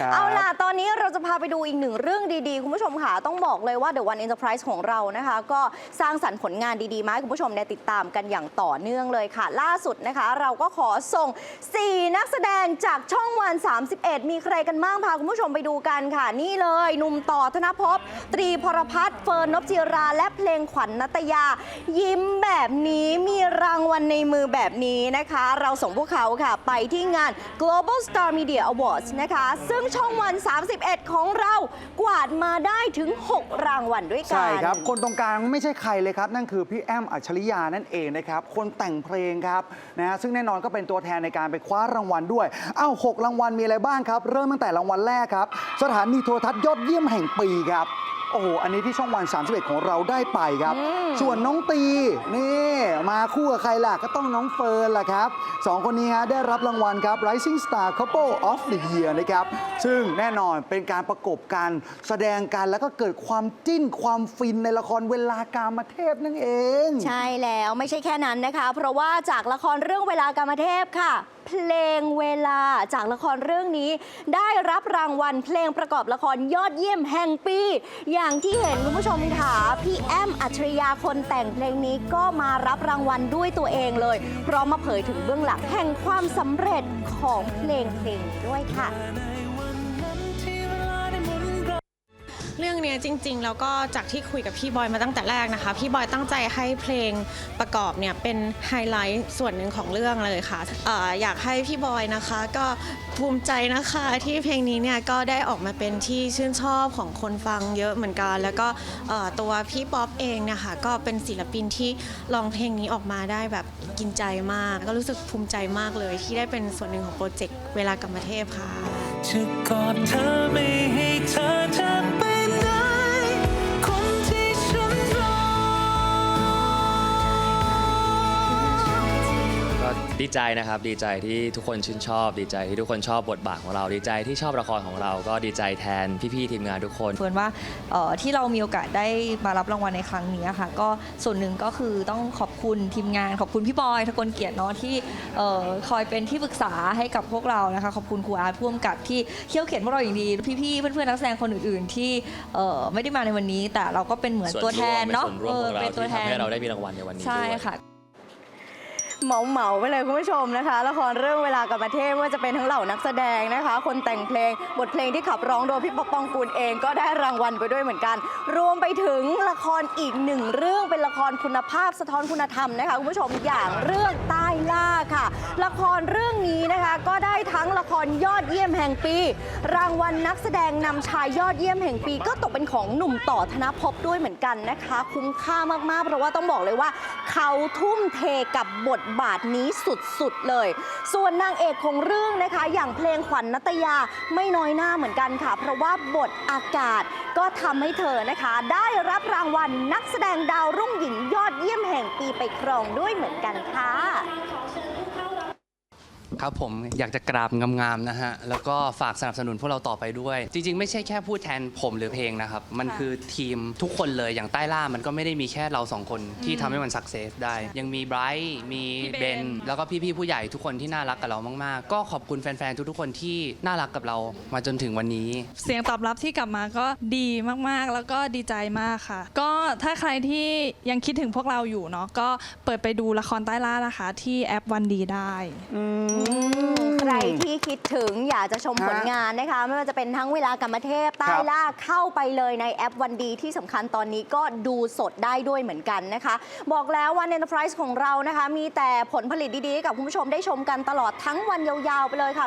ครับเอาล่ะ ตอนนี้เราจะพาไปดูอีกหนึ่งเรื่องดีๆ คุณผู้ชมค่ะ ต้องบอกเลยว่า The One Enterprise ของเรานะคะ ก็สร้างสรรค์ผลงานดีๆ มาให้คุณผู้ชมเนี่ยติดตามกันอย่างต่อเนื่องเลยค่ะ ล่าสุดนะคะ เราก็ขอส่ง 4 นักแสดงจากช่องวัน 31 มีใครกันบ้างพาคุณผู้ชมไปดูกันค่ะ นี่เลยหนุ่มต่อธนภพตรีพรพัฒน์เฟิร์นนพจิรา และเพลงขวัญนัตยา ยิ้มแบบนี้มีรางวัลในมือแบบนี้นะคะ เราส่งพวกเขาค่ะ ไปที่งาน Global Star Media Awards นะคะ ซึ่งช่องวัน 31 ของเรากวาดมาได้ถึง 6 รางวัลด้วยกัน ใช่ครับ คนตรงกลางไม่ใช่ใครเลยครับ นั่นคือพี่แอมอัจฉริยานั่นเองนะครับ คนแต่งเพลงครับนะฮะซึ่งแน่นอนก็เป็นตัวแทนในการไปคว้ารางวัลด้วย เอ้าหกรางวัลมีอะไรบ้างครับ เริ่มตั้งแต่รางวัลแรกครับ สถานีโทรทัศน์ยอดเยี่ยมแห่งปีครับ โอ้โห อันนี้ที่ช่องวัน 31 ของเราได้ไปครับ อืม ส่วนน้องตี นี่ มาคู่กับใครล่ะ ก็ต้องน้องเฟิร์นล่ะครับสองคนนี้ฮะได้รับรางวัลครับ Rising Star Couple of the Year นะครับ ซึ่งแน่นอนเป็นการประกบกันแสดงกันแล้วก็เกิดความจิ้นความฟินในละครเวลากามเทพนั่นเอง ใช่แล้วไม่ใช่แค่นั้นนะคะ เพราะว่าจากละครเรื่องเวลากรรมเทพค่ะ เพลงเวลาจากละครเรื่องนี้ ได้รับรางวัลเพลงประกอบละครยอดเยี่ยมแห่งปี อย่างที่เห็นคุณผู้ชมค่ะพี่แอมอัจฉริยาคนแต่งเพลงนี้ก็มารับรางวัลด้วยตัวเองเลยพร้อมมาเผยถึงเบื้องหลังแห่งความสำเร็จของเพลงเพลงด้วยค่ะ จริง ๆ แล้วก็จากที่คุยกับพี่บอยมาตั้งแต่แรกนะคะ พี่บอยตั้งใจให้เพลงประกอบเนี่ยเป็นไฮไลท์ส่วนหนึ่งของเรื่องเลยค่ะเอออยากให้พี่บอยนะคะก็ภูมิใจนะคะที่เพลงนี้เนี่ยก็ได้ออกมาเป็นที่ชื่นชอบของคนฟังเยอะเหมือนกัน แล้วก็เอ่อตัวพี่ป๊อปเองเนะคะก็เป็นศิลปินที่ร้องเพลงนี้ออกมาได้แบบกินใจมาก ก็รู้สึกภูมิใจมากเลยที่ได้เป็นส่วนหนึ่งของโปรเจกต์เวลากรรมเทพค่ะ จะกอดเธอไม่ให้เธอจากไป ดีใจนะครับดีใจที่ทุกคนชื่นชอบ ดีใจที่ทุกคนชอบบทบาทของเรา ดีใจที่ชอบละครของเราก็ดีใจแทนพี่ๆทีมงานทุกคนเฟิร์นว่าเอ่อที่เรามีโอกาสได้มารับรางวัลในครั้งนี้ค่ะ ก็ส่วนหนึ่งก็คือต้องขอบคุณทีมงานขอบคุณพี่บอยทะกลเกียรติเนาะที่เอ่อคอยเป็นที่ปรึกษาให้กับพวกเรานะคะขอบคุณครูอาร์ตพ่วงกับที่เขี่ยวเขียนพวกเราอย่างดี พี่ๆเพื่อนๆนักแสดงคนอื่นๆ ที่เอ่อไม่ได้มาในวันนี้ แต่เราก็เป็นเหมือนส่วนตัวแทนเนาะร่วมของเราเป็นตัวที่แททำนให้เราได้มีรางวัลในวันนี้ใช่ด้วยค่ะ เหมาเหมาไปเลยคุณผู้ชมนะคะ ละครเรื่องเวลากับประเทศว่าจะเป็นทั้งเหล่านักแสดงนะคะ คนแต่งเพลงบทเพลงที่ขับร้องโดยพี่ป๊อปปองกูลเองก็ได้รางวัลไปด้วยเหมือนกัน รวมไปถึงละครอีกหนึ่งเรื่องเป็นละครคุณภาพสะท้อนคุณธรรมนะคะคุณผู้ชมอย่างเรื่องใต้ล่าค่ะ ละครเรื่องนี้นะคะก็ ได้ทั้งละครยอดเยี่ยมแห่งปี รางวัลนักแสดงนำชายยอดเยี่ยมแห่งปี ก็ตกเป็นของหนุ่มต่อธนภพด้วยเหมือนกันนะคะ คุ้มค่ามากๆ เพราะว่าต้องบอกเลยว่า เขาทุ่มเทกับบทบาทนี้สุดๆเลย ส่วนนางเอกของเรื่องนะคะ อย่างเพลงขวัญนัตยาไม่น้อยหน้าเหมือนกันค่ะ เพราะว่าบทอากาศก็ทำให้เธอนะคะ ได้รับรางวัลนักแสดงดาวรุ่งหญิงยอดเยี่ยมแห่งปีไปครองด้วยเหมือนกันค่ะ ครับผมอยากจะกราบงามๆนะฮะ แล้วก็ฝากสนับสนุนพวกเราต่อไปด้วย จริงๆ ไม่ใช่แค่พูดแทนผมหรือเพลงนะครับ มันคือทีมทุกคนเลยอย่างใต้ล่ามันก็ไม่ได้มีแค่เราสองคนที่ทำให้มันสักเซสได้ ยังมีไบรท์มีเบนแล้วก็พี่ๆผู้ใหญ่ทุกคนที่น่ารักกับเรามากๆ ก็ขอบคุณแฟนๆทุกๆคนที่น่ารักกับเรามาจนถึงวันนี้ เสียงตอบรับที่กลับมาก็ดีมากๆ แล้วก็ดีใจมากค่ะ ก็ถ้าใครที่ยังคิดถึงพวกเราอยู่เนาะก็เปิดไปดูละครใต้ล่านะคะ ที่แอปวันดีได้ใครที่คิดถึงอยากจะชมฮะผลงานนะคะ ไม่ว่าจะเป็นทั้งเวลากรรมเทพใต้ครับล่าเข้าไปเลยในแอปวันดีที่สำคัญตอนนี้ก็ดูสดได้ด้วยเหมือนกันนะคะ บอกแล้ววัน Enterprise ของเรานะคะ มีแต่ผลผลิตดีๆให้กับคุณผู้ชมได้ชมกันตลอดทั้งวันยาวๆไปเลยค่ะ